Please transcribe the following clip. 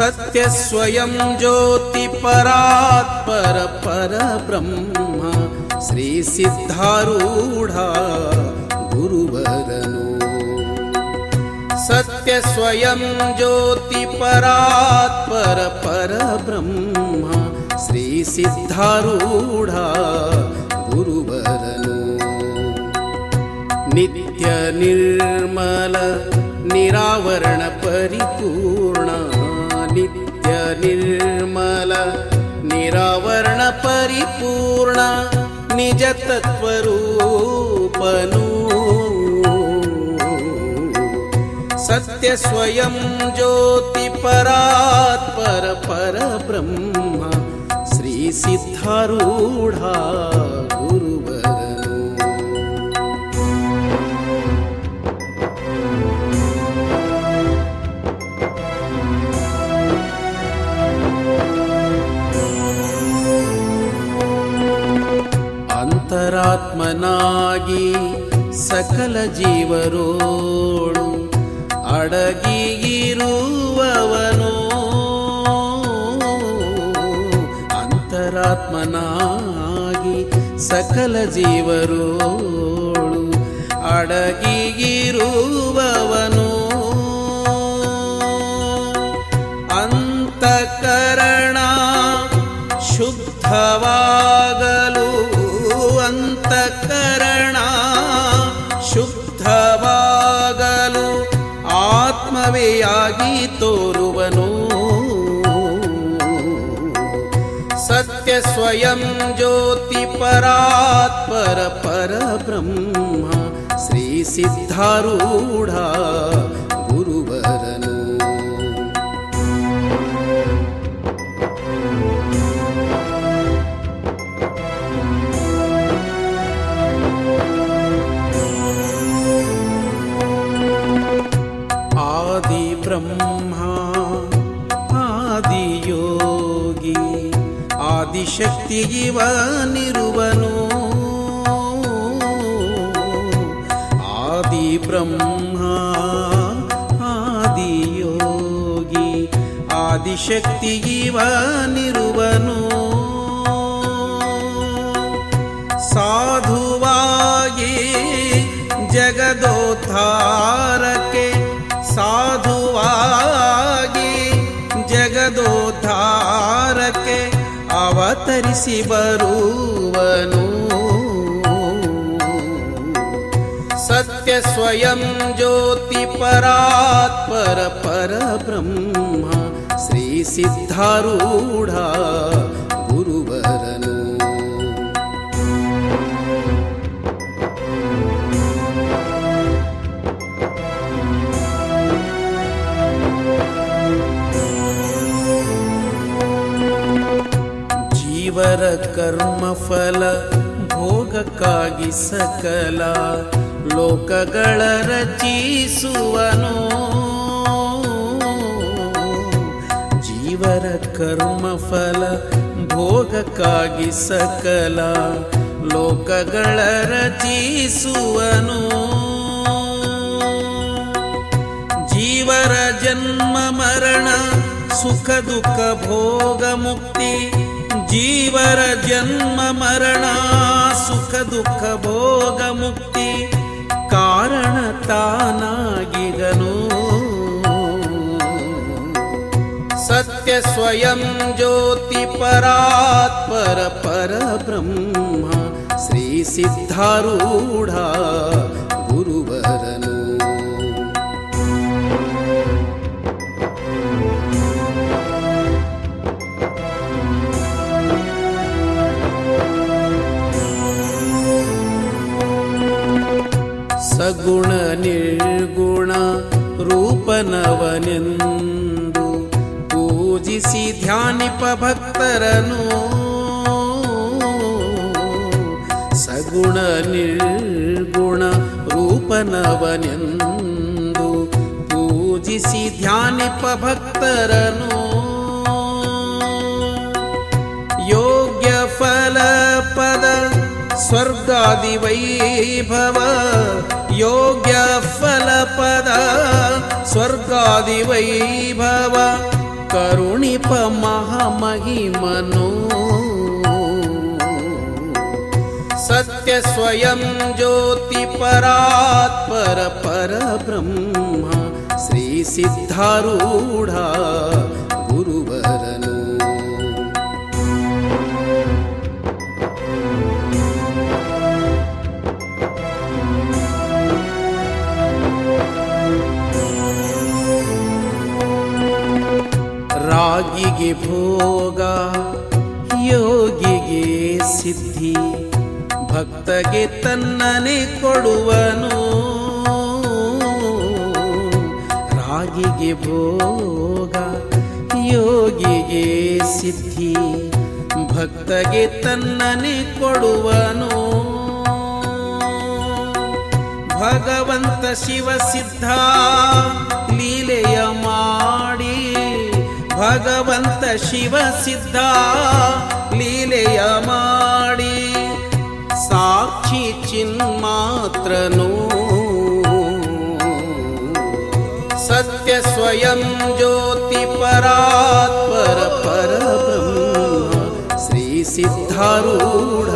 सत्यस्वयं ज्योतिपरात् पर परब्रह्म श्रीसिद्धारूढा गुरुवदनो। सत्यस्वयं ज्योतिपरात् पर परब्रह्म श्री सिद्धारूढा नित्यनिर्मल निरावरण निर्मल निरावरण परिपूर्ण निजतत्त्वरूपनु सत्यस्वयं ज्योतिपरात्पर परब्रह्म श्रीसिद्धारूढा गुरुवर। ಅಂತರಾತ್ಮನಾಗಿ ಸಕಲ ಜೀವರೋಳು ಅಡಗಿಗಿರುವವನು ಅಂತರಾತ್ಮನಾಗಿ ಸಕಲ ಜೀವರೋಳು ಅಡಗಿಗಿರುವವನು ಅಂತಕರಣ ಶುದ್ಧವಾಗಲು. ಅಂತಕರಣ ಶುದ್ಧವಾಗಲು ಆತ್ಮವೆಯಾಗಿ ತೋರುವನು. ಸತ್ಯ ಸ್ವಯಂ ಜ್ಯೋತಿ ಪರಾತ್ಪರ ಪರ ಬ್ರಹ್ಮ ಶ್ರೀ ಸಿದ್ಧಾರೂಢ ಆದಿ ಬ್ರಹ್ಮ ಆದಿಯೋಗಿ ಆದಿಶಕ್ತಿ ಇವನಿರುವನು. ಆದಿ ಬ್ರಹ್ಮ ಆದಿಯೋಗಿ ಆದಿಶಕ್ತಿ ಇವನಿರುವನು. ಸಾಧುವಾಗಿ ಜಗದೋದ್ಧಾರಕ್ಕೆ ಅವತರಿಸಿ ಬರುವನು ಸತ್ಯ ಸ್ವಯಂ ಜ್ಯೋತಿ ಪರಾತ್ಪರ ಪರ ಬ್ರಹ್ಮ ಶ್ರೀ ಸಿದ್ಧಾರೂಢ ಜೀವರ ಕರ್ಮ ಫಲ, ಭೋಗಕ್ಕಾಗಿ ಸಕಲ ಲೋಕಗಳ ರಚಿಸುವನು. ಜೀವರ ಕರ್ಮ ಫಲ, ಭೋಗಕ್ಕಾಗಿ ಸಕಲ ಲೋಕಗಳ ರಚಿಸುವನು. ಜೀವರ ಜನ್ಮ ಮರಣ, ಸುಖ ದುಃಖ ಭೋಗ ಮುಕ್ತಿ ಜೀವರ ಜನ್ಮ ಮರಣ, ಸುಖ ದುಃಖ ಭೋಗ ಮುಕ್ತಿ, ಕಾರಣ ತಾನಾಗಿಗನು ಸತ್ಯ ಸ್ವಯಂ ಜ್ಯೋತಿ ಪರಾತ್ಪರ ಪರಬ್ರಹ್ಮ, ಶ್ರೀ ಸಿದ್ಧಾರೂಢ ಸಗುಣ ನಿರ್ಗುಣ ರೂಪನವನೆಂದು ಪೂಜಿಸಿ ಧ್ಯಾನಿಪ ಭಕ್ತರನು. ಸಗುಣ ನಿರ್ಗುಣ ರೂಪನವನೆಂದು ಪೂಜಿಸಿ ಧ್ಯಾನಿಪ ಭಕ್ತರನು. ಯೋಗ್ಯ ಫಲ ಪದ ಸ್ವರ್ಗಾದಿ ವೈಭವ योग्यफलपद स्वर्गादिवैभव करुणिपमहमहिमनो सत्यस्वयं ज्योतिपरात्परपरब्रह्म श्रीसिद्धारूढा गुरुवरनु ರಾಗಿಗೆ ಭೋಗ, ಯೋಗಿಗೆ ಸಿದ್ಧಿ. ಭಕ್ತಗೆ ತನ್ನನೆ ಕೊಡುವನು. ರಾಗಿಗೆ ಭೋಗ, ಯೋಗಿಗೆ ಸಿದ್ಧಿ. ಭಕ್ತಗೆ ತನ್ನನೆ ಕೊಡುವನು. ಭಗವಂತ ಶಿವ ಸಿದ್ಧ, ಲೀಲೆಯ ಮಾಡಿ ಭಗವಂತ ಶಿವ ಸಿದ್ಧ ಲೀಲೆಯ ಮಾಡಿ ಸಾಕ್ಷಿ ಚಿನ್ಮಾತ್ರನು ಸತ್ಯ ಸ್ವಯಂ ಜ್ಯೋತಿ ಪರಾತ್ಪರ ಪರಬ್ರಹ್ಮ ಶ್ರೀ ಸಿದ್ಧಾರೂಢ